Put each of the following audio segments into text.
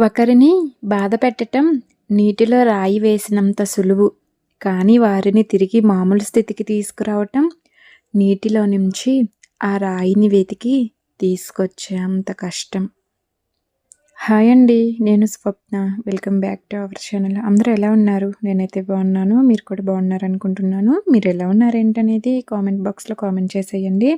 ఒకరిని బాధ పెట్టటం నీటిలో రాయి వేసినంత సులువు. కానీ వారిని తిరిగి మామూలు స్థితికి తీసుకురావటం నీటిలో నుంచి ఆ రాయిని వెతికి తీసుకొచ్చేంత కష్టం. హాయ్ అండి నేను Swapna. Welcome back to our channel. అందరూ ఎలా ఉన్నారు? నేనైతే బాగున్నాను మీరు కూడా బాగున్నారు అనుకుంటున్నాను. మీరు ఎలా ఉన్నారు ఏంటనేది కామెంట్ బాక్స్లో కామెంట్ చేసేయండి.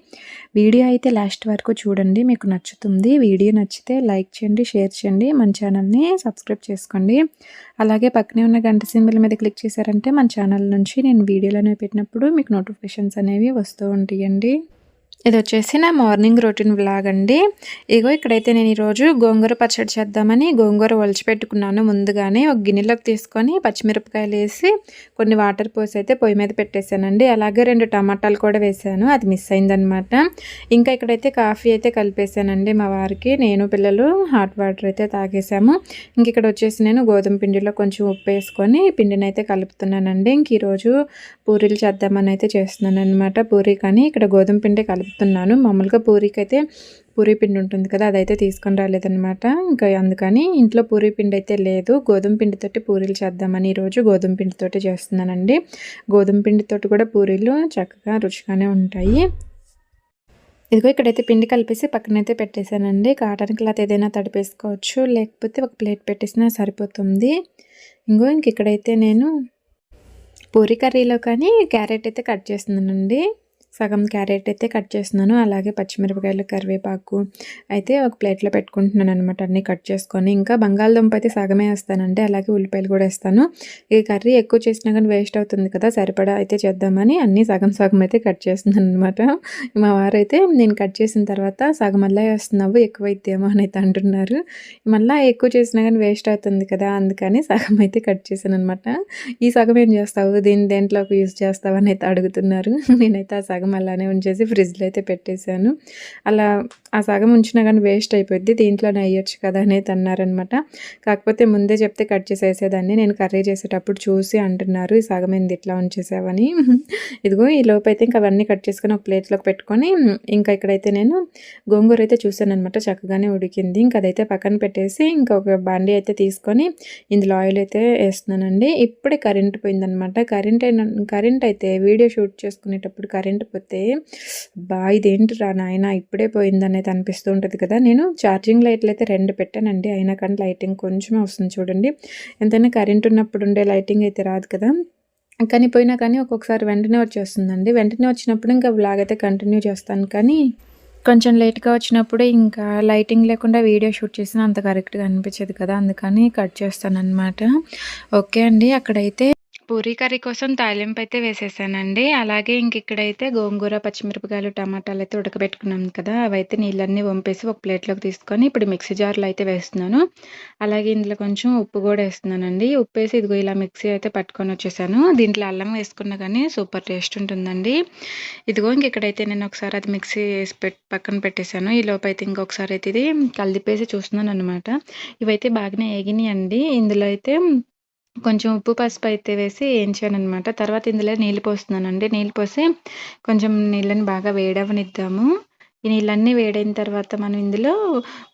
వీడియో అయితే లాస్ట్ వరకు చూడండి మీకు నచ్చుతుంది. వీడియో నచ్చితే లైక్ చేయండి షేర్ చేయండి మన ఛానల్ని సబ్స్క్రైబ్ చేసుకోండి. అలాగే పక్కనే ఉన్న గంట సింబల్ మీద క్లిక్ చేశారంటే మన ఛానల్ నుంచి నేను వీడియోలు అనేవి పెట్టినప్పుడు మీకు నోటిఫికేషన్స్ అనేవి వస్తూ ఉంటాయండి. ఇది వచ్చేసి నా మార్నింగ్ రొటీన్ వ్లాగ్ అండి. ఇగో ఇక్కడైతే నేను ఈరోజు గోంగూర పచ్చడి చేద్దామని గోంగూర ఒలిచిపెట్టుకున్నాను ముందుగానే ఒక గిన్నెలోకి తీసుకొని పచ్చిమిరపకాయలు వేసి కొన్ని వాటర్ పోసి అయితే పొయ్యి మీద పెట్టేశానండి. అలాగే రెండు టమాటాలు కూడా వేసాను. అది మిస్ అయిందనమాట ఇంకా ఇక్కడైతే కాఫీ అయితే కలిపేశానండి మా వారికి. నేను పిల్లలు హాట్ వాటర్ అయితే తాగేసాము ఇంక ఇక్కడ వచ్చేసి నేను గోధుమ పిండిలో కొంచెం ఉప్పు వేసుకొని పిండిని అయితే కలుపుతున్నానండి. ఇంక ఈరోజు పూరీలు చేద్దామని అయితే చేస్తున్నాను అనమాట పూరీ కానీ ఇక్కడ గోధుమ పిండి కలుపు చెప్తున్నాను. మామూలుగా పూరీకి అయితే పూరీ పిండి ఉంటుంది కదా అదైతే తీసుకొని రాలేదనమాట ఇంకా అందుకని ఇంట్లో పూరీ పిండి అయితే లేదు. గోధుమ పిండితోటి పూరీలు చేద్దామని ఈరోజు గోధుమ పిండితోటి చేస్తున్నానండి. గోధుమ పిండితోటి కూడా పూరీలు చక్కగా రుచిగానే ఉంటాయి. ఇదిగో ఇక్కడైతే పిండి కలిపేసి పక్కనైతే పెట్టేశానండి. కాటన్ క్లాత్ ఏదైనా తడిపేసుకోవచ్చు. లేకపోతే ఒక ప్లేట్ పెట్టేసినా సరిపోతుంది. ఇంకో ఇంక ఇక్కడైతే నేను పూరి కర్రీలో కానీ క్యారెట్ అయితే కట్ చేస్తున్నానండి. సగం క్యారెట్ అయితే కట్ చేస్తున్నాను. అలాగే పచ్చిమిరపకాయలు కరివేపాకు అయితే ఒక ప్లేట్లో పెట్టుకుంటున్నాను అనమాట అన్నీ కట్ చేసుకొని ఇంకా బంగాళదుంప అయితే సగమే వేస్తానంటే అలాగే ఉల్లిపాయలు కూడా వేస్తాను. ఈ కర్రీ ఎక్కువ చేసినా కానీ వేస్ట్ అవుతుంది కదా సరిపడా అయితే చేద్దామని అన్నీ సగం సగం అయితే కట్ చేస్తున్నాను అనమాట మా వారైతే నేను కట్ చేసిన తర్వాత సగం మళ్ళీ వేస్తున్నావు ఎక్కువ అని అయితే అంటున్నారు. మళ్ళీ ఎక్కువ చేసినా కానీ వేస్ట్ అవుతుంది కదా అందుకని సగం అయితే కట్ చేశాను అనమాట ఈ సగం ఏం చేస్తావు? దీన్ని దేంట్లోకి యూజ్ చేస్తావు అని అయితే అడుగుతున్నారు. నేనైతే ఆ సగం సగం అలానే ఉంచేసి ఫ్రిడ్జ్లో అయితే పెట్టేశాను. అలా ఆ సగం ఉంచినా కానీ వేస్ట్ అయిపోద్ది. దీంట్లోనే అయ్యొచ్చు కదా అనేది అన్నారనమాట కాకపోతే ముందే చెప్తే కట్ చేసేసేదాన్ని. నేను కర్రీ చేసేటప్పుడు చూసి అంటున్నారు ఈ సగం ఏంది ఇట్లా ఉంచేసావని? ఇదిగో ఈ లోపు అయితే ఇంకా అవన్నీ కట్ చేసుకొని ఒక ప్లేట్లోకి పెట్టుకొని ఇంకా ఇక్కడైతే నేను గోంగూర అయితే చూసాను అనమాట చక్కగానే ఉడికింది. ఇంకా అదైతే పక్కన పెట్టేసి ఇంకా ఒక బండి అయితే తీసుకొని ఇందులో ఆయిల్ అయితే వేస్తున్నానండి. ఇప్పుడే కరెంట్ పోయిందనమాట కరెంట్ అయిన కరెంట్ అయితే వీడియో షూట్ చేసుకునేటప్పుడు కరెంట్ లేకపోతే బా ఇదేంటి రా నాయన ఇప్పుడే పోయింది అనేది అనిపిస్తూ ఉంటుంది కదా. నేను ఛార్జింగ్ లైట్లు అయితే రెండు పెట్టానండి. అయినా కానీ లైటింగ్ కొంచెం వస్తుంది చూడండి. ఎంతైనా కరెంట్ ఉన్నప్పుడు ఉండే లైటింగ్ అయితే రాదు కదా. కానీ పోయినా కానీ ఒక్కొక్కసారి వెంటనే వచ్చేస్తుందండి. వెంటనే వచ్చినప్పుడు ఇంకా బ్లాగ్ అయితే కంటిన్యూ చేస్తాను. కానీ కొంచెం లేట్గా వచ్చినప్పుడు ఇంకా లైటింగ్ లేకుండా వీడియో షూట్ చేసిన అంత కరెక్ట్గా అనిపించదు కదా. అందుకని కట్ చేస్తాను అనమాట ఓకే అండి అక్కడైతే పూరీ కర్రీ కోసం తాలింపు అయితే వేసేసానండి. అలాగే ఇంక ఇక్కడైతే గోంగూర పచ్చిమిరపకాయలు టమాటాలు అయితే ఉడకబెట్టుకున్నాం కదా అవైతే నీళ్ళన్నీ వంపేసి ఒక ప్లేట్లోకి తీసుకొని ఇప్పుడు మిక్సీ జార్లో అయితే వేస్తున్నాను. అలాగే ఇందులో కొంచెం ఉప్పు కూడా వేస్తున్నానండి. ఉప్పు వేసి ఇదిగో ఇలా మిక్సీ అయితే పట్టుకొని వచ్చేసాను. దీంట్లో అల్లం వేసుకున్నా కానీ సూపర్ టేస్ట్ ఉంటుందండి. ఇదిగో ఇంక ఇక్కడైతే నేను ఒకసారి అది మిక్సీ వేసి పక్కన పెట్టేశాను. ఈ లోపు అయితే ఇంకొకసారి అయితే ఇది కలిపేసి చూస్తున్నాను అనమాట ఇవైతే బాగానే ఎగినాయండి ఇందులో అయితే కొంచెం ఉప్పు పసుపు అయితే వేసి అనమాట తర్వాత ఇందులో నీళ్ళు పోస్తున్నానండి. నీళ్ళు పోసి కొంచెం నీళ్ళని బాగా వేడవనిద్దాము. ఈ నీళ్ళన్నీ వేడైన తర్వాత మనం ఇందులో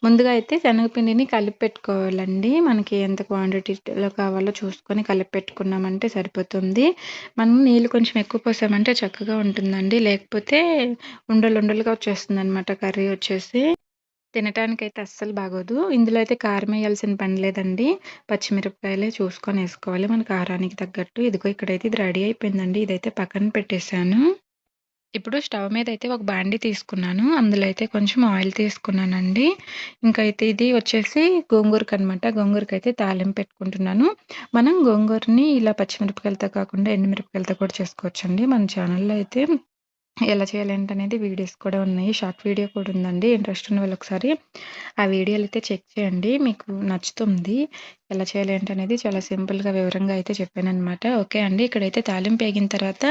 ముందుగా అయితే శనగపిండిని కలిపి పెట్టుకోవాలండి. మనకి ఎంత క్వాంటిటీలో కావాలో చూసుకొని కలిపి పెట్టుకున్నామంటే సరిపోతుంది. మనం నీళ్ళు కొంచెం ఎక్కువ పోసామంటే చక్కగా ఉంటుందండి. లేకపోతే ఉండలు ఉండలుగా వచ్చేస్తుంది అనమాట కర్రీ వచ్చేసి. తినటానికైతే అస్సలు బాగోదు. ఇందులో అయితే కారం వేయాల్సిన పని లేదండి. పచ్చిమిరపకాయలే చూసుకొని వేసుకోవాలి మన కారానికి తగ్గట్టు. ఇదిగో ఇక్కడైతే ఇది రెడీ అయిపోయిందండి. ఇదైతే పక్కన పెట్టేశాను. ఇప్పుడు స్టవ్ మీద అయితే ఒక బాండి తీసుకున్నాను. అందులో అయితే కొంచెం ఆయిల్ తీసుకున్నానండి. ఇంకా అయితే ఇది వచ్చేసి గోంగూరకు అనమాట గోంగూరకు అయితే తాలింపు పెట్టుకుంటున్నాను. మనం గోంగూరని ఇలా పచ్చిమిరపకాయలతో కాకుండా ఎండుమిరపకాయలతో కూడా చేసుకోవచ్చండి. మన ఛానల్‌లో అయితే ఎలా చేయాలి ఏంటనేది వీడియోస్ కూడా ఉన్నాయి. షార్ట్ వీడియో కూడా ఉందండి. ఇంట్రెస్ట్ ఉన్న వాళ్ళు ఒకసారి ఆ వీడియోలు అయితే చెక్ చేయండి. మీకు నచ్చుతుంది. ఎలా చేయాలి ఏంటనేది చాలా సింపుల్గా వివరంగా అయితే చెప్పాను అనమాట ఓకే అండి. ఇక్కడైతే తాలింపు వేగిన తర్వాత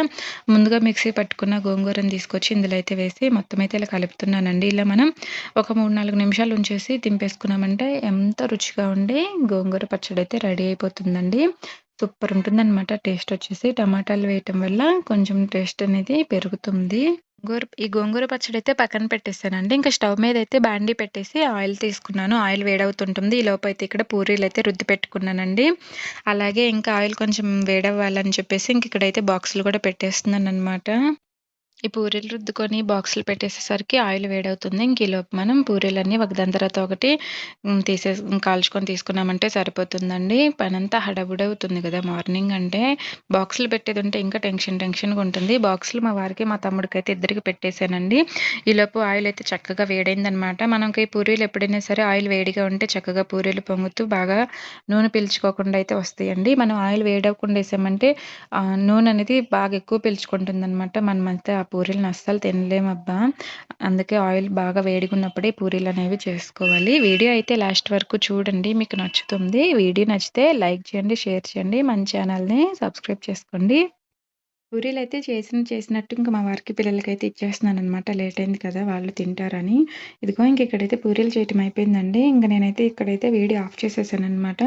ముందుగా మిక్సీ పట్టుకున్న గోంగూరని తీసుకొచ్చి ఇందులో అయితే వేసి మొత్తం అయితే ఇలా కలుపుతున్నానండి. ఇలా మనం ఒక మూడు నాలుగు నిమిషాలు ఉంచేసి దింపేసుకున్నామంటే ఎంత రుచిగా ఉండే గోంగూర పచ్చడి అయితే రెడీ అయిపోతుందండి. సూపర్ ఉంటుందన్నమాట టేస్ట్ వచ్చేసి టమాటాలు వేయటం వల్ల కొంచెం టేస్ట్ అనేది పెరుగుతుంది గోంగూర ఈ గోంగూర పచ్చడి అయితే పక్కన పెట్టేసానండి. ఇంకా స్టవ్ మీద అయితే బాండీ పెట్టేసి ఆయిల్ తీసుకున్నాను. ఆయిల్ వేడవుతుంటుంది. ఈలోపైతే ఇక్కడ పూరీలు అయితే రుద్ది పెట్టుకున్నానండి. అలాగే ఇంకా ఆయిల్ కొంచెం వేడవ్వాలని చెప్పేసి ఇంక ఇక్కడైతే బాక్సులు కూడా పెట్టేస్తున్నాను అనమాట ఈ పూరీలు రుద్దుకొని బాక్సులు పెట్టేసేసరికి ఆయిల్ వేడవుతుంది. ఇంక ఈలోపు మనం పూరీలన్నీ ఒకదాని తర్వాత ఒకటి తీసే తీసేసి కాల్చుకొని తీసుకున్నామంటే సరిపోతుందండి. పనంతా హడావుడవుతుంది కదా! మార్నింగ్ అంటే బాక్సులు పెట్టేది ఉంటే ఇంకా టెన్షన్ టెన్షన్‌గా ఉంటుంది. బాక్సులు మా వారికి, మా తమ్ముడికైతే ఇద్దరికి పెట్టేసానండి. ఈలోపు ఆయిల్ అయితే చక్కగా వేడైందనమాట. మనకి పూరీలు ఎప్పుడైనా సరే ఆయిల్ వేడిగా ఉంటే చక్కగా పూరీలు పొంగుతూ బాగా నూనె పీల్చుకోకుండా అయితే వస్తాయండి. మనం ఆయిల్ వేడవకుండా వేసామంటే నూనె అనేది బాగా ఎక్కువ పీల్చుకుంటుందనమాట. మనమైతే మనమంతా పూరీలను అస్సలు తినలేమబ్బా! అందుకే ఆయిల్ బాగా వేడిగున్నప్పుడే పూరీలనేవి చేసుకోవాలి. వీడియో అయితే లాస్ట్ వరకు చూడండి. మీకు నచ్చుతుంది. వీడియో నచ్చితే లైక్ చేయండి, షేర్ చేయండి. మన ఛానల్‌ని సబ్స్క్రైబ్ చేసుకోండి. పూరీలు అయితే చేసిన చేసినట్టు ఇంకా మా వారికి, పిల్లలకైతే ఇచ్చేస్తున్నాననమాట. లేట్ అయింది కదా! వాళ్ళు తింటారని. ఇదిగో ఇంక ఇక్కడైతే పూరీలు చేయటం అయిపోయిందండి. ఇంకా నేనైతే ఇక్కడైతే వేడి ఆఫ్ చేసేసానన్నమాట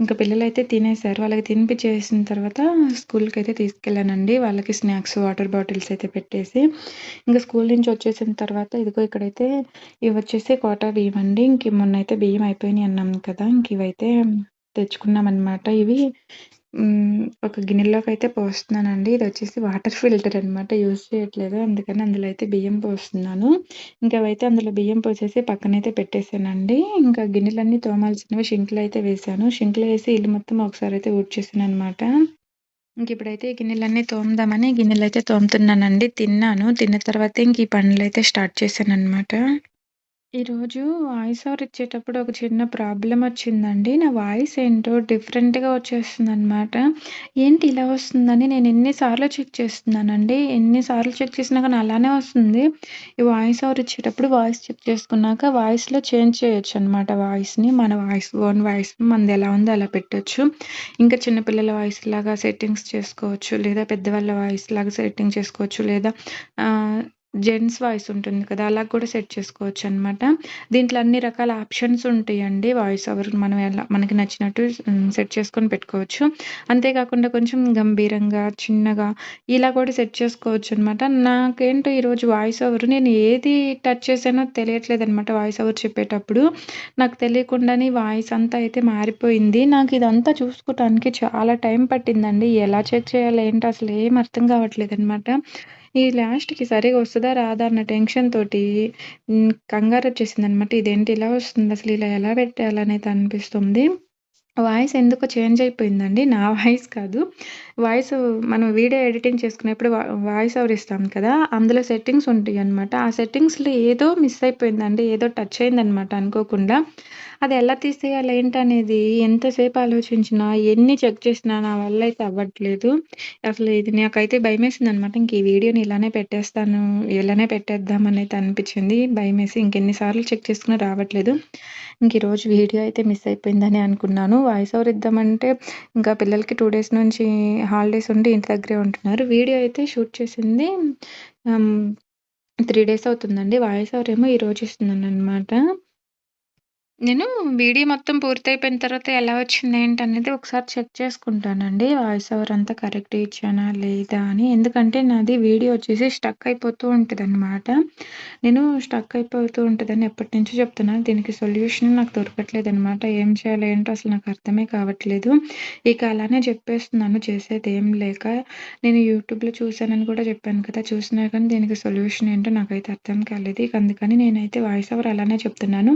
ఇంకా పిల్లలు పిల్లలైతే తినేసారు. వాళ్ళకి తినిపి చేసిన తర్వాత స్కూల్కి అయితే తీసుకెళ్ళానండి. వాళ్ళకి స్నాక్స్, వాటర్ బాటిల్స్ అయితే పెట్టేసి, ఇంకా స్కూల్ నుంచి వచ్చేసిన తర్వాత ఇదిగో ఇక్కడైతే ఇవి వచ్చేసి కోటా బియ్యం అండి. ఇంక అయితే బియ్యం అయిపోయినాయి అన్నాం కదా! ఇంక ఇవైతే తెచ్చుకున్నాం అనమాట ఇవి హ్మ్. ఒక గిన్నెలోకైతే పోస్తున్నానండి. ఇదొచ్చేసి వాటర్ ఫిల్టర్ అనమాట. యూజ్ చేయట్లేదు. అందుకని అందులో అయితే బియ్యం పోస్తున్నాను. ఇంక అవైతే అందులో బియ్యం పోసేసి పక్కనైతే పెట్టేసానండి. ఇంకా గిన్నెలన్నీ తోమాల్సినవి షింక్‌లో అయితే వేశాను. షింక్‌లో వేసి ఇల్లు మొత్తం ఒకసారైతే ఊడ్చేసాననమాట. ఇంక ఇప్పుడైతే ఈ గిన్నెలన్నీ తోముదామని గిన్నెలైతే తోముతున్నానండి. తిన్నాను. తిన్న తర్వాత ఇంక ఈ పనులైతే స్టార్ట్ చేశాననమాట. ఈరోజు వాయిస్ ఓవర్ ఇచ్చేటప్పుడు ఒక చిన్న ప్రాబ్లమ్ వచ్చిందండి. నా వాయిస్ ఏంటో డిఫరెంట్‌గా వచ్చేస్తుందనమాట. ఏంటి ఇలా వస్తుందని నేను ఎన్ని సార్లు చెక్ చేస్తున్నానండి. ఎన్ని సార్లు చెక్ చేసినా కానీ అలానే వస్తుంది. ఈ వాయిస్ ఓవర్ ఇచ్చేటప్పుడు వాయిస్ చెక్ చేసుకున్నాక వాయిస్‌లో చేంజ్ చేయొచ్చనమాట వాయిస్‌ని. మన వాయిస్ ఓన్ వాయిస్ మనది ఎలా ఉందో అలా పెట్టొచ్చు. ఇంకా చిన్న పిల్లల వాయిస్ లాగా సెట్టింగ్స్ చేసుకోవచ్చు. లేదా పెద్దవాళ్ళ వాయిస్ లాగా సెట్టింగ్ చేసుకోవచ్చు. లేదా ఆహ్, జెంట్స్ వాయిస్ ఉంటుంది కదా! అలా కూడా సెట్ చేసుకోవచ్చు అనమాట దీంట్లో అన్ని రకాల ఆప్షన్స్ ఉంటాయండి. వాయిస్ ఓవర్ మనం ఎలా మనకి నచ్చినట్టు సెట్ చేసుకొని పెట్టుకోవచ్చు. అంతేకాకుండా కొంచెం గంభీరంగా, చిన్నగా ఇలా కూడా సెట్ చేసుకోవచ్చు అనమాట నాకేంటో ఈరోజు వాయిస్ ఓవర్ నేను ఏది టచ్ చేశానో తెలియట్లేదనమాట వాయిస్ ఓవర్ చెప్పేటప్పుడు. నాకు తెలియకుండానే వాయిస్ అంతా అయితే మారిపోయింది. నాకు ఇదంతా చూసుకోవటానికి చాలా టైం పట్టిందండి. ఎలా చెక్ చేయాలి ఏంటో అసలు ఏం అర్థం కావట్లేదనమాట. ఈ లాస్ట్‌కి సరిగ్గా వస్తుంది రాదా? అన్న టెన్షన్ తోటి కంగారు వచ్చేసింది అనమాట ఇదేంటి ఇలా వస్తుంది? అసలు ఇలా ఎలా పెట్టాలనేది అనిపిస్తుంది. వాయిస్ ఎందుకో చేంజ్ అయిపోయిందండి. నా వాయిస్ కాదు. వాయిస్ మనం వీడియో ఎడిటింగ్ చేసుకునేప్పుడు వాయిస్ ఓవర్ ఇస్తాం కదా! అందులో సెట్టింగ్స్ ఉంటాయి అనమాట ఆ సెట్టింగ్స్‌లో ఏదో మిస్ అయిపోయిందండి. ఏదో టచ్ అయిందనమాట అనుకోకుండా. అది ఎలా తీసేయాలి ఏంటనేది ఎంతసేపు ఆలోచించినా, ఎన్ని చెక్ చేసినా నా వల్ల అయితే అవ్వట్లేదు. అసలు ఇది నాకైతే భయమేసిందనమాట. ఇంక ఈ వీడియోని ఇలానే పెట్టేస్తాను. ఇలానే పెట్టేద్దామనైతే అనిపిచ్చింది. భయమేసి ఇంకెన్ని సార్లు చెక్ చేసుకున్నా రావట్లేదు. ఇంక ఈరోజు వీడియో అయితే మిస్ అయిపోయిందని అనుకున్నాను. వాయిస్ ఓవర్ ఇద్దామంటే ఇంకా పిల్లలకి 2 డేస్ నుంచి హాలిడేస్ ఉండి ఇంటి దగ్గరే ఉంటున్నారు. వీడియో అయితే షూట్ చేసింది త్రీ 3 డేస్ అవుతుందండి. వాయిస్ ఓవర్ ఏమో ఈరోజు ఇస్తున్నాననమాట. నేను వీడియో మొత్తం పూర్తయిపోయిన తర్వాత ఎలా వచ్చింది ఏంటి అనేది ఒకసారి చెక్ చేసుకుంటానండి. వాయిస్ ఓవర్ అంతా కరెక్ట్ ఇచ్చానా లేదా అని. ఎందుకంటే నాది వీడియో వచ్చేసి స్టక్ అయిపోతూ ఉంటదనమాట. నేను స్టక్ అయిపోతూ ఉంటదని ఎప్పటినుంచో చెప్తున్నాను. దీనికి సొల్యూషన్ నాకు దొరకట్లేదు అనమాట ఏం చేయాలి ఏంటో అసలు నాకు అర్థమే కావట్లేదు. ఇక అలానే చెప్పేస్తున్నాను చేసేదేం లేక. నేను యూట్యూబ్‌లో చూశానని కూడా చెప్పాను కదా! చూసినా కానీ దీనికి సొల్యూషన్ ఏంటో నాకైతే అర్థం కాలేదు. ఇక అందుకని నేనైతే వాయిస్ ఓవర్ అలానే చెప్తున్నాను.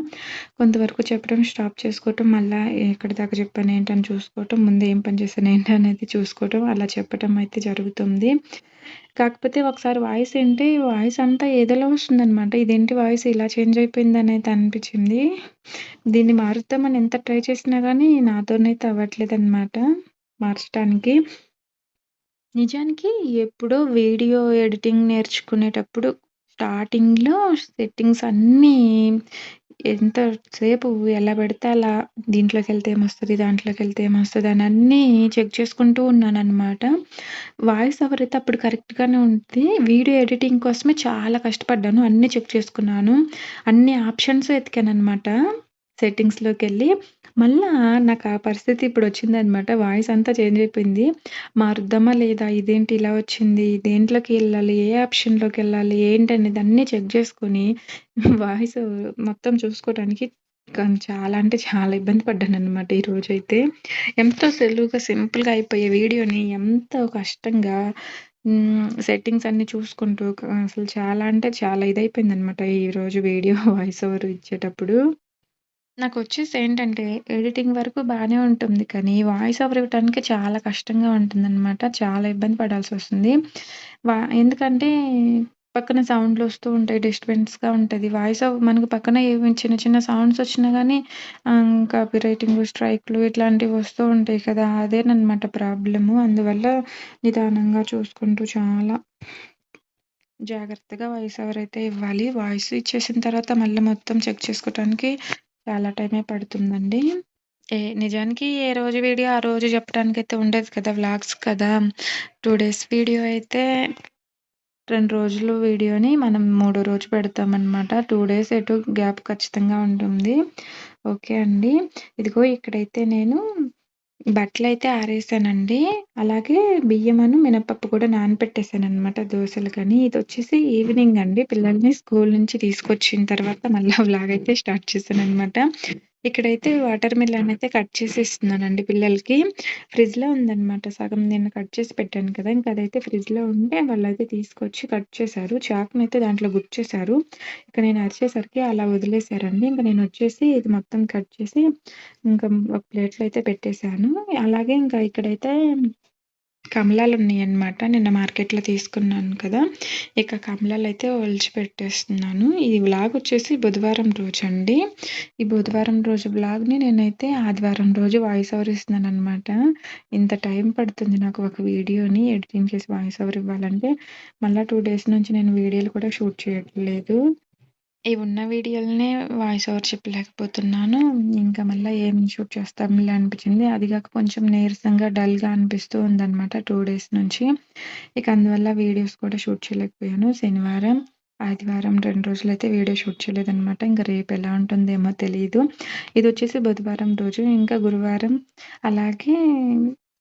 కొంతవరకు చెప్పడం స్టాప్ చేసుకోవటం, మళ్ళీ ఎక్కడి దాకా చెప్పాను ఏంటని చూసుకోవటం, ముందు ఏం పని చేశాను అనేది చూసుకోవటం అలా చెప్పటం అయితే జరుగుతుంది. కాకపోతే ఒకసారి వాయిస్ ఏంటి వాయిస్ అంతా ఏదోలా వస్తుందనమాట. ఇదేంటి వాయిస్ ఇలా చేంజ్ అయిపోయిందనేది అనిపించింది దీన్ని మారుద్దామని ఎంత ట్రై చేసినా కానీ నాతోనైతే అవ్వట్లేదు అనమాట మార్చడానికి నిజానికి ఎప్పుడో వీడియో ఎడిటింగ్ నేర్చుకునేటప్పుడు స్టార్టింగ్‌లో సెట్టింగ్స్ అన్నీ ఎంతసేపు ఎలా పెడితే అలా దీంట్లోకెళ్తే ఏమొస్తది? దాంట్లోకెళ్తే ఏమొస్తుంది అని అన్నీ చెక్ చేసుకుంటూ ఉన్నాననమాట. వాయిస్ ఓవర్ అయితే అప్పుడు కరెక్ట్‌గానే ఉంది. వీడియో ఎడిటింగ్ కోసమే చాలా కష్టపడ్డాను. అన్నీ చెక్ చేసుకున్నాను. అన్ని ఆప్షన్స్ వెతికాననమాట. సెట్టింగ్స్లోకి వెళ్ళి మళ్ళా నాకు ఆ పరిస్థితి ఇప్పుడు వచ్చింది అనమాట వాయిస్ అంతా చేంజ్ అయిపోయింది. మారుద్దామా లేదా? ఇదేంటి ఇలా వచ్చింది? దేంట్లోకి వెళ్ళాలి ఏ ఆప్షన్లోకి వెళ్ళాలి ఏంటి అనేది అన్నీ చెక్ చేసుకొని వాయిస్ మొత్తం చూసుకోవడానికి కానీ చాలా అంటే చాలా ఇబ్బంది పడ్డాను అనమాట ఈరోజు అయితే ఎంతో సులువుగా సింపుల్‌గా అయిపోయే వీడియోని ఎంతో కష్టంగా సెట్టింగ్స్ అన్నీ చూసుకుంటూ అసలు చాలా అంటే చాలా ఇదైపోయిందనమాట ఈరోజు వీడియో వాయిస్ ఓవర్ ఇచ్చేటప్పుడు. నాకొచ్చేసి ఏంటంటే ఎడిటింగ్ వరకు బానే ఉంటుంది. కానీ వాయిస్ ఓవర్ ఇవ్వటానికి చాలా కష్టంగా ఉంటుందనమాట. చాలా ఇబ్బంది పడాల్సొస్తుంది. వా ఎందుకంటే పక్కన సౌండ్‌లొస్తూ ఉంటాయి. డిస్టర్బెన్స్‌గా ఉంటది. వాయిస్ ఓవర్ మనకు పక్కన ఏమి చిన్న చిన్న సౌండ్స్ వచ్చినా గానీ ఆహ్, కాపీరైటింగు, స్ట్రైక్‌లు ఇట్లాంటివి వస్తూ ఉంటాయి కదా! అదేననమాట ప్రాబ్లము. అందువల్ల నిదానంగా చూసుకుంటూ చాలా జాగ్రత్తగా వాయిస్ ఓవర్ అయితే ఇవ్వాలి. వాయిస్ ఇచ్చేసిన తర్వాత మళ్ళీ మొత్తం చెక్ చేసుకోవటానికి చాలా టైమే పడుతుందండి. ఏ నిజానికి ఏ రోజు వీడియో ఆ రోజు చెప్పడానికైతే ఉండదు కదా! వ్లాగ్స్ కదా! 2 డేస్ వీడియో అయితే 2 రోజులు వీడియోని మనం మూడో రోజు పెడతామనమాట. 2 డేస్ ఎటు గ్యాప్ ఖచ్చితంగా ఉంటుంది. ఓకే అండి. ఇదిగో ఇక్కడైతే నేను బట్టలైతే ఆరేసానండి. అలాగే బియ్యమను, మినపప్పు కూడా నానపెట్టేసాననమాట దోసలకని. ఇదొచ్చేసి ఈవినింగ్ అండి. పిల్లల్ని స్కూల్ నుంచి తీసుకొచ్చిన తర్వాత మళ్ళా వ్లాగ్ అయితే స్టార్ట్ చేశాననమాట. ఇక్కడైతే వాటర్ మిలన్ అయితే కట్ చేసి ఇస్తున్నానండి పిల్లలకి. ఫ్రిడ్జ్లో ఉందనమాట. సగం నేను కట్ చేసి పెట్టాను కదా! ఇంకా అదైతే ఫ్రిడ్జ్లో ఉంటే వాళ్ళైతే తీసుకొచ్చి కట్ చేశారు. అయితే దాంట్లో గుచ్చేశారు. ఇక నేను అరిచేసరికి అలా వదిలేసారండి. నేను వచ్చేసి ఇది మొత్తం కట్ చేసి ఇంకా ఒక ప్లేట్‌లో అయితే పెట్టేశాను అలాగే ఇంకా ఇక్కడైతే కమలాలు ఉన్నాయన్నమాట నిన్న మార్కెట్‌లో తీసుకున్నాను కదా! ఇక కమలాలైతే ఒలిచి పెట్టేస్తున్నాను. ఈ వ్లాగ్ వచ్చేసి బుధవారం రోజు అండి ఈ బుధవారం రోజు బ్లాగ్ని నేనైతే ఆదివారం రోజు వాయిస్ ఓవర్ ఇస్తున్నాననమాట. ఇంత టైం పడుతుంది నాకు ఒక వీడియోని ఎడిటింగ్ చేసి వాయిస్ ఓవర్ ఇవ్వాలంటే. మళ్ళీ టూ డేస్ నుంచి నేను వీడియోలు కూడా షూట్ చేయట్లేదు. ఈ ఉన్న వీడియోలనే వాయిస్ ఓవర్ చెప్పలేకపోతున్నాను. ఇంకా మళ్ళా ఏం షూట్ చేస్తాంలే అనిపించింది. అది కాక కొంచెం నీరసంగా, డల్‌గా అనిపిస్తూ ఉందనమాట 2 డేస్ నుంచి. ఇక అందువల్ల వీడియోస్ కూడా షూట్ చేయలేకపోయాను. శనివారం, ఆదివారం 2 రోజులైతే వీడియో షూట్ చేయలేదనమాట. ఇంక రేపు ఎలా ఉంటుందేమో తెలీదు. ఇదొచ్చేసి బుధవారం రోజు. ఇంకా గురువారం అలాగే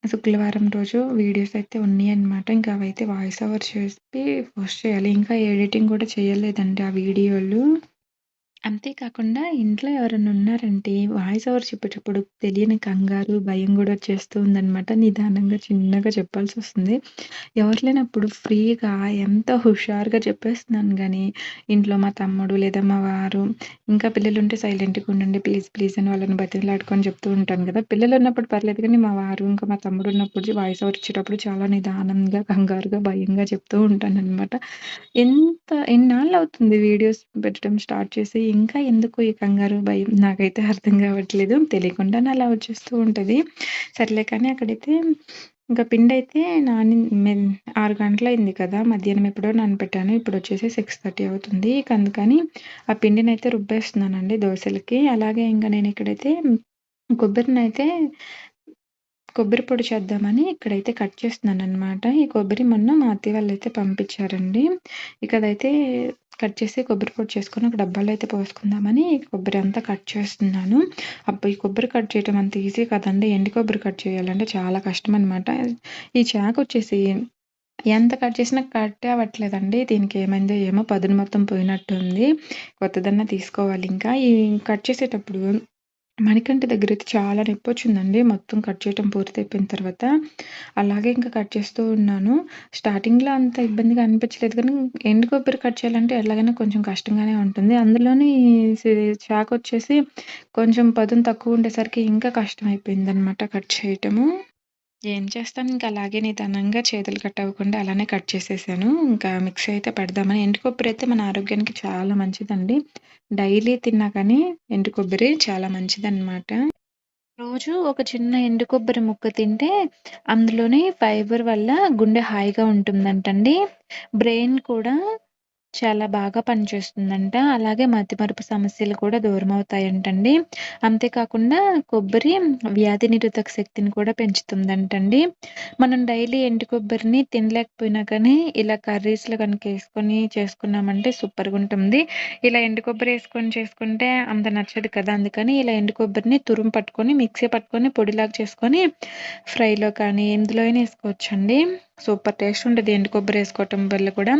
శుక్రవారం రోజు వీడియోస్ అయితే ఉన్నాయన్నమాట. ఇంకా అవైతే వాయిస్ ఓవర్ చేసి పోస్ట్ చేయాలి. ఇంకా ఎడిటింగ్ కూడా చేయలేదండి ఆ వీడియోలు. అంతే కాకుండా ఇంట్లో ఎవరైనా ఉన్నారంటే వాయిస్ ఓవర్ చెప్పేటప్పుడు తెలియని కంగారు, భయం గూడా వచ్చేస్తూ ఉందనమాట. నిదానంగా, చిన్నగా చెప్పాల్సొస్తుంది. ఎవరు లేనప్పుడు ఫ్రీగా ఎంతో హుషారుగా చెప్పేస్తున్నాను గానీ, ఇంట్లో మా తమ్ముడు లేదా మా వారు, ఇంకా పిల్లలుంటే సైలెంట్‌గా ఉండండి ప్లీజ్, ప్లీజ్ అని వాళ్ళని బతిమలాడుకొని చెప్తూ ఉంటాను గదా! పిల్లలున్నప్పుడు పర్లేదు కానీ, మా వారు ఇంకా మా తమ్ముడు ఉన్నప్పుడు వాయిస్ ఓవర్ ఇచ్చేటప్పుడు చాలా నిదానంగా, కంగారుగా, భయంగా చెప్తూ ఉంటాననమాట. ఎంత ఎన్నాళ్ళవుతుంది వీడియోస్ పెట్టడం స్టార్ట్ చేసి, ఇంకా ఎందుకు ఈ కంగారు, భయం నాకైతే అర్థం కావట్లేదు. తెలియకుండానే అలా వచ్చేస్తూ ఉంటుంది సర్లే కానీ అక్కడైతే ఇంకా పిండి అయితే నాని ఆరు గంటల అయింది కదా! మధ్యాహ్నం ఎప్పుడో నానబెట్టాను. ఇప్పుడొచ్చేసి 6:30 అవుతుంది. ఇక అందుకని ఆ పిండినైతే రుబ్బేస్తున్నానండి దోసలకి. అలాగే ఇంకా నేను ఇక్కడైతే కొబ్బరిని అయితే కొబ్బరి పొడి చేద్దామని ఇక్కడైతే కట్ చేస్తున్నాను అనమాట ఈ కొబ్బరి మొన్న మా అత్తయ్య వాళ్ళైతే పంపించారండి. ఇక అదైతే కట్ చేసి కొబ్బరి పొడి చేసుకొని ఒక డబ్బాలో అయితే పోసుకుందామని కొబ్బరి అంతా కట్ చేస్తున్నాను. అబ్బా! ఈ కొబ్బరి కట్ చేయడం అంత ఈజీ కాదండి. ఎండి కొబ్బరి కట్ చేయాలంటే చాలా కష్టం అనమాట ఈ చాకొచ్చేసి ఎంత కట్ చేసినా కట్ అవ్వట్లేదండి. దీనికి ఏమైందో ఏమో పదును మొత్తం పోయినట్టుంది. కొత్తదన్నా తీసుకోవాలి ఇంకా. ఈ కట్ చేసేటప్పుడు మణికంఠ అయితే చాలా నొప్పొచ్చిందండి. మొత్తం కట్ చేయటం పూర్తయిపోయిన తర్వాత. అలాగే ఇంకా కట్ చేస్తూ ఉన్నాను. స్టార్టింగ్‌లో అంత ఇబ్బందిగా అనిపించలేదు కానీ, ఎండు కొబ్బరి కట్ చేయాలంటే ఎలాగైనా కొంచెం కష్టంగానే ఉంటుంది. అందులోని చాకు వచ్చేసి కొంచెం పదును తక్కువ ఉండేసరికి ఇంకా కష్టమైపోయిందనమాట కట్ చేయటము. ఏం చేస్తాను ఇంక అలాగే నిదానంగా చేతులు కట్ అవ్వకుండా అలానే కట్ చేసేసాను. ఇంకా మిక్సీ అయితే పెడదామని ఎండు కొబ్బరి అయితే మన ఆరోగ్యానికి చాలా మంచిదండి. డైలీ తిన్నా కానీ ఎండు కొబ్బరి చాలా మంచిదనమాట. రోజు ఒక చిన్న ఎండు కొబ్బరి ముక్క తింటే అందులోని ఫైబర్ వల్ల గుండె హాయిగా ఉంటుందంటండి. బ్రెయిన్ కూడా చాలా బాగా పనిచేస్తుందంట. అలాగే మతిమరుపు సమస్యలు కూడా దూరమవుతాయంటండి. అంతే అంతేకాకుండా కొబ్బరి వ్యాధి నిరోధక శక్తిని కూడా పెంచుతుందంటండి. మనం డైలీ ఎండు కొబ్బరిని తినలేకపోయినా కానీ ఇలా కర్రీస్‌లో గనుక ఏసుకొని చేసుకున్నామంటే సూపర్‌గుంటుంది. ఇలా ఎండు కొబ్బరి ఏసుకొని చేసుకుంటే అంత నచ్చదు కదా! అందుకని ఇలా ఎండు కొబ్బరిని తురుము పట్టుకొని, మిక్సీ పట్టుకొని పొడిలాగా చేసుకొని ఫ్రైలో కానీ ఎందులో అయినా ఏసుకోవచ్చండి. సూపర్ టేస్ట్ ఉంటుంది ఎండు కొబ్బరి వేసుకోవటం వల్ల కూడా.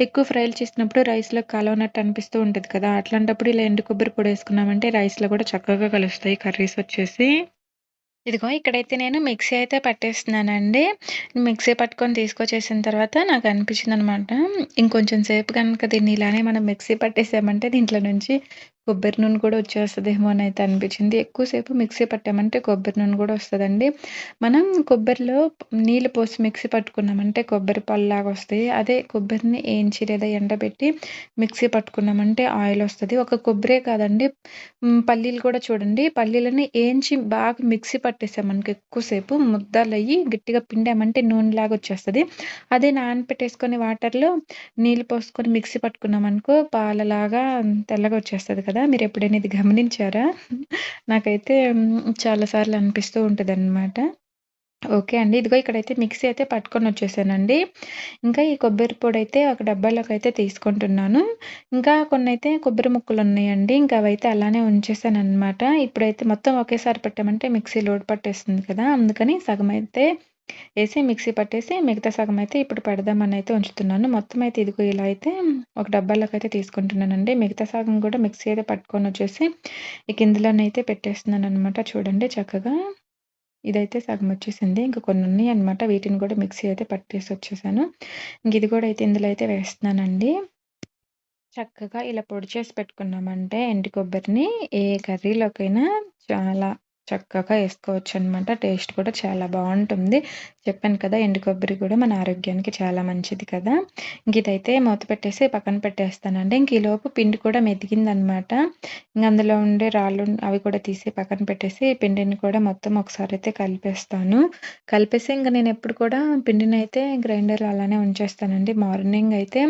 ఎక్కువ ఫ్రైలు చేసినప్పుడు రైస్‌లో కలవనట్టు అనిపిస్తూ ఉంటుంది కదా! అట్లాంటప్పుడు ఇలా ఎండు కొబ్బరి పొడేసుకున్నామంటే రైస్‌లో కూడా చక్కగా కలుస్తాయి కర్రీస్ వచ్చేసి. ఇదిగో ఇక్కడైతే నేను మిక్సీ అయితే పట్టేస్తున్నానండి. మిక్సీ పట్టుకొని తీసుకొచ్చేసిన తర్వాత నాకు అనిపించింది అనమాట ఇంకొంచెం సేపు కనుక దీన్ని ఇలానే మనం మిక్సీ పట్టేసామంటే దీంట్లో నుంచి కొబ్బరి నూనె కూడా వచ్చేస్తుందేమో అని అయితే అనిపించింది. ఎక్కువసేపు మిక్సీ పట్టామంటే కొబ్బరి నూనె కూడా వస్తుందండి మనం కొబ్బరిలో నీళ్ళు పోసి మిక్సీ పట్టుకున్నామంటే కొబ్బరి పళ్ళలాగా వస్తాయి. అదే కొబ్బరిని ఏంచి లేదా ఎండబెట్టి మిక్సీ పట్టుకున్నామంటే ఆయిల్ వస్తుంది ఒక కొబ్బరే కాదండి పల్లీలు కూడా చూడండి. పల్లీలని ఏంచి బాగా మిక్సీ పట్టేసామనుకో ఎక్కువసేపు ముద్దలయ్యి గట్టిగా పిండామంటే నూనెలాగా వచ్చేస్తుంది అదే నానపెట్టేసుకొని వాటర్‌లో నీళ్ళు పోసుకొని మిక్సీ పట్టుకున్నామనుకో పాలలాగా తెల్లగా వచ్చేస్తుంది కదా! మీరు ఎప్పుడైనా ఇది గమనించారా? నాకైతే చాలాసార్లు చాలా సార్లు అనిపిస్తూ ఓకే అండి. ఇదిగో ఇక్కడైతే మిక్సీ అయితే పట్టుకొని వచ్చేసానండి ఇంకా ఈ కొబ్బరి పొడి అయితే ఒక డబ్బాలోకైతే తీసుకుంటున్నాను. ఇంకా కొన్ని అయితే కొబ్బరి ముక్కలు ఉన్నాయండి ఇంకా అవైతే అలానే ఉంచేసాను అనమాట ఇప్పుడైతే మొత్తం ఒకేసారి పెట్టామంటే మిక్సీ లోడ్ పట్టేస్తుంది కదా! అందుకని సగం అయితే వేసి మిక్సీ పట్టేసి మిగతా సగం అయితే ఇప్పుడు పెడదామనైతే ఉంచుతున్నాను. మొత్తం అయితే ఇదిగో ఇలా అయితే ఒక డబ్బాలోకైతే తీసుకుంటున్నానండి. మిగతా సగం కూడా మిక్సీ అయితే పట్టుకొని వచ్చేసి ఇక ఇందులోనైతే పెట్టేస్తున్నాననమాట. చూడండి చక్కగా. ఇదైతే సగం వచ్చేసింది. ఇంక కొన్ని ఉన్నాయి అనమాట వీటిని కూడా మిక్సీ అయితే పట్టేసి వచ్చేసాను. ఇంక ఇది కూడా అయితే ఇందులో అయితే వేస్తున్నానండి. చక్కగా ఇలా పొడి చేసి పెట్టుకున్నామంటే ఎండు కొబ్బరిని ఏ కర్రీలోకైనా చాలా చక్కగా వేసుకోవచ్చు అనమాట టేస్ట్ కూడా చాలా బాగుంటుంది చెప్పాను కదా! ఎండు కొబ్బరి కూడా మన ఆరోగ్యానికి చాలా మంచిది కదా! ఇంక ఇదైతే మూత పెట్టేసి పక్కన పెట్టేస్తానండి. ఇంక ఈలోపు పిండి కూడా మెదిగిందనమాట. ఇంక అందులో ఉండే రాళ్ళు అవి కూడా తీసి పక్కన పెట్టేసి పిండిని కూడా మొత్తం ఒకసారి అయితే కలిపేస్తాను. కలిపేసి ఇంక నేనెప్పుడు కూడా పిండినైతే గ్రైండర్‌లో అలానే ఉంచేస్తానండి. మార్నింగ్ అయితే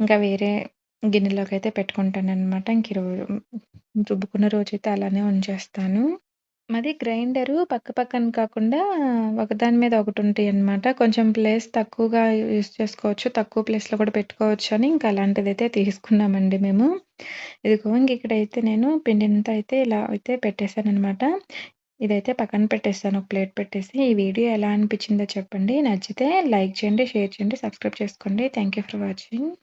ఇంకా వేరే గిన్నెలోకి అయితే పెట్టుకుంటాను అనమాట ఇంక ఈరోజు రుబ్బుకున్న రోజైతే అలానే ఉంచేస్తాను. మాది గ్రైండరు పక్క పక్కన కాకుండా ఒకదాని మీద ఒకటుంటాయనమాట. కొంచెం ప్లేస్ తక్కువగా యూజ్ చేసుకోవచ్చు. తక్కువ ప్లేస్‌లో కూడా పెట్టుకోవచ్చని ఇంకా అలాంటిదైతే తీసుకున్నామండి మేము. ఇదిగో ఇంక ఇక్కడైతే నేను పిండంతా అయితే ఇలా అయితే పెట్టేసాననమాట. ఇదైతే పక్కన పెట్టేసాను ఒక ప్లేట్ పెట్టేసి. ఈ వీడియో ఎలా అనిపించిందో చెప్పండి. నచ్చితే లైక్ చేయండి, షేర్ చేయండి, సబ్స్క్రైబ్ చేసుకోండి. Thank you for watching.